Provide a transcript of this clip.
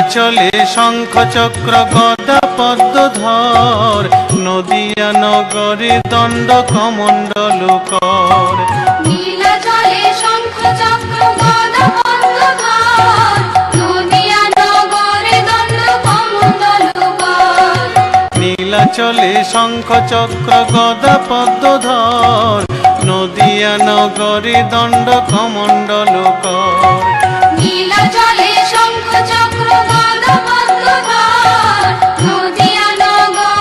নীলাচলে শঙ্খ চক্র গদা পদ্মধর নদিয়া নগরে দণ্ড কমণ্ডল কর নীলাচলে শঙ্খ চক্র গদা বন্ধধর নদিয়া নগরে দণ্ড কমণ্ডল কর নীলাচলে শঙ্খ চক্র গদা পদ্মধর নদিয়া নগরে দণ্ড কমণ্ডল কর